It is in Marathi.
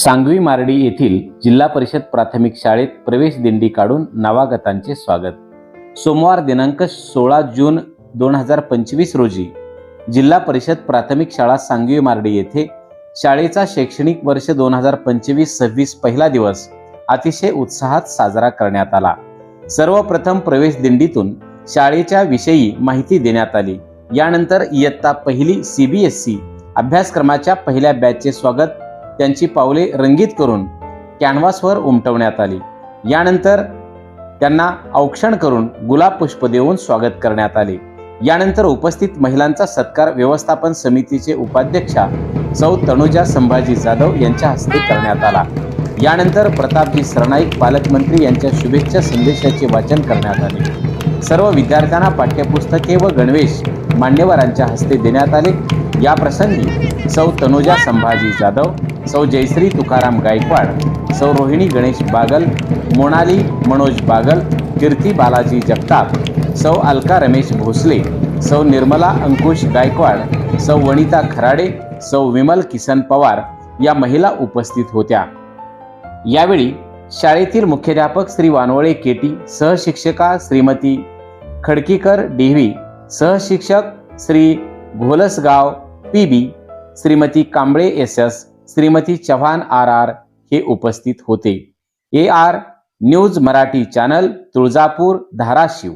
सांगवी मार्डी येथील जिल्हा परिषद प्राथमिक शाळेत प्रवेश दिंडी काढून नवागतांचे स्वागत. सोमवार दिनांक सोळा जून दोन हजार पंचवीस रोजी जिल्हा परिषद प्राथमिक शाळा सांगवी मार्डी येथे शाळेचा शैक्षणिक वर्ष दोन हजार पंचवीस सव्वीस पहिला दिवस अतिशय उत्साहात साजरा करण्यात आला. सर्वप्रथम प्रवेश दिंडीतून शाळेच्या विषयी माहिती देण्यात आली. यानंतर इयत्ता पहिली सीबीएसई अभ्यासक्रमाच्या पहिल्या बॅचचे स्वागत त्यांची पावले रंगीत करून कॅनव्हासवर उमटवण्यात आली. यानंतर त्यांना औक्षण करून गुलाब पुष्प देऊन स्वागत करण्यात आले. यानंतर उपस्थित महिलांचा सत्कार व्यवस्थापन समितीचे उपाध्यक्षा सौ तनुजा संभाजी जाधव यांच्या हस्ते करण्यात आला. यानंतर प्रतापजी सरनाईक पालकमंत्री यांच्या शुभेच्छा संदेशाचे वाचन करण्यात आले. सर्व विद्यार्थ्यांना पाठ्यपुस्तके व गणवेश मान्यवरांच्या हस्ते देण्यात आले. या प्रसंगी सौ तनुजा संभाजी जाधव सौ जयश्री तुकाराम गायकवाड सौ रोहिणी गणेश बागल मोनाली मनोज बागल कीर्ती बालाजी जगताप सौ अलका रमेश भोसले सौ निर्मला अंकुश गायकवाड सौ वनिता खराडे सौ विमल किसन पवार या महिला उपस्थित होत्या. यावेळी शाळेतील मुख्याध्यापक श्री वानवळे केटी सहशिक्षिका Shrimati Khadkikar D V सहशिक्षक Shri Gholsagaon P B Shrimati Kamble S S Shrimati Chavan R R हे उपस्थित होते. A R news Marathi channel Tuljapur Dharashiv.